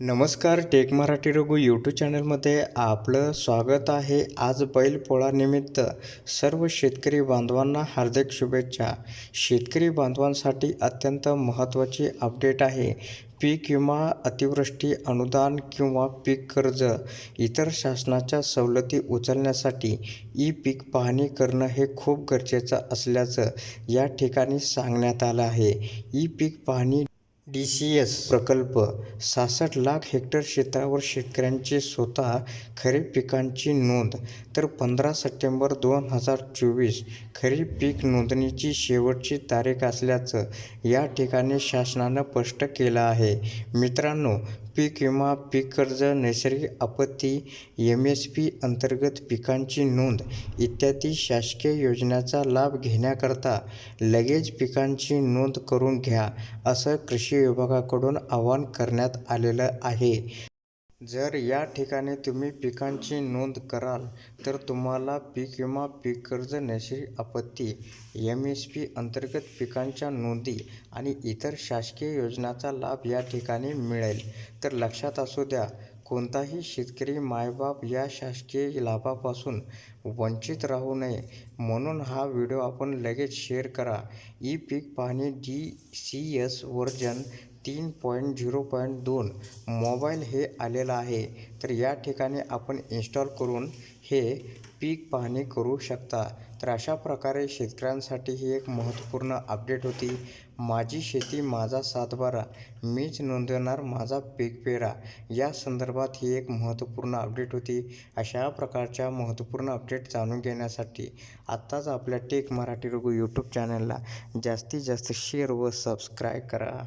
नमस्कार take Marathi Raghu YouTube चॅनलमध्ये आपलं स्वागत आहे. आज बैलपोळानिमित्त सर्व शेतकरी बांधवांना हार्दिक शुभेच्छा. शेतकरी बांधवांसाठी अत्यंत महत्त्वाची अपडेट आहे. पीक विमा अतिवृष्टी अनुदान किंवा पीक कर्ज इतर शासनाच्या सवलती उचलण्यासाठी ई पीक पाहणी करणं हे खूप गरजेचं असल्याचं या ठिकाणी सांगण्यात आलं आहे. ई पीक पाहणी डी सी एस प्रकल्प. सहासष्ट लाख हेक्टर क्षेत्रावर शेतकऱ्यांचे स्वतः खरीप पिकांची नोंद. तर पंधरा सप्टेंबर दोन हजार चोवीस खरीप पीक नोंदणीची शेवटची तारीख असल्याचं या ठिकाणी शासनानं स्पष्ट केलं आहे. मित्रांनो पीक विमा पीक कर्ज नैसर्गिक आपत्ती एम एस पी अंतर्गत पिकांची नोंद इत्यादी शासकीय योजनेचा लाभ घेण्याकरता लगेच पिकांची नोंद करून घ्या असं कृषी विभागाकडून आवाहन करण्यात आलेलं आहे. जर या ठिकाणी तुम्ही पिकांची नोंद कराल तर तुम्हाला पीक विमा पीक कर्ज नैसर्गिक आपत्ती एम एस पी अंतर्गत पिकांच्या नोंदी आणि इतर शासकीय योजनांचा लाभ या ठिकाणी मिळेल. तर लक्षात असू द्या कोणताही शेतकरी मायबाप या शासकीय लाभापासून वंचित राहू नये म्हणून हा व्हिडिओ आपण लगेच शेअर करा. ई पीक पाहणी डी सी एस वर्जन तीन पॉईंट झिरो पॉईंट दोन मोबाईल हे आलेलं आहे. तर या ठिकाणी आपण इन्स्टॉल करून हे पीक पाहणी करू शकता. तर अशा प्रकारे शेतकऱ्यांसाठी ही एक महत्त्वपूर्ण अपडेट होती. माझी शेती माझा सातबारा मीच नोंदवणार माझा पीक पेरा. या संदर्भात ही एक महत्त्वपूर्ण अपडेट होती. अशा प्रकारच्या महत्त्वपूर्ण अपडेट जाणून घेण्यासाठी आत्ताच आपल्या टेक मराठी रघु यूट्यूब चॅनलला जास्तीत जास्त शेअर व सबस्क्राईब करा.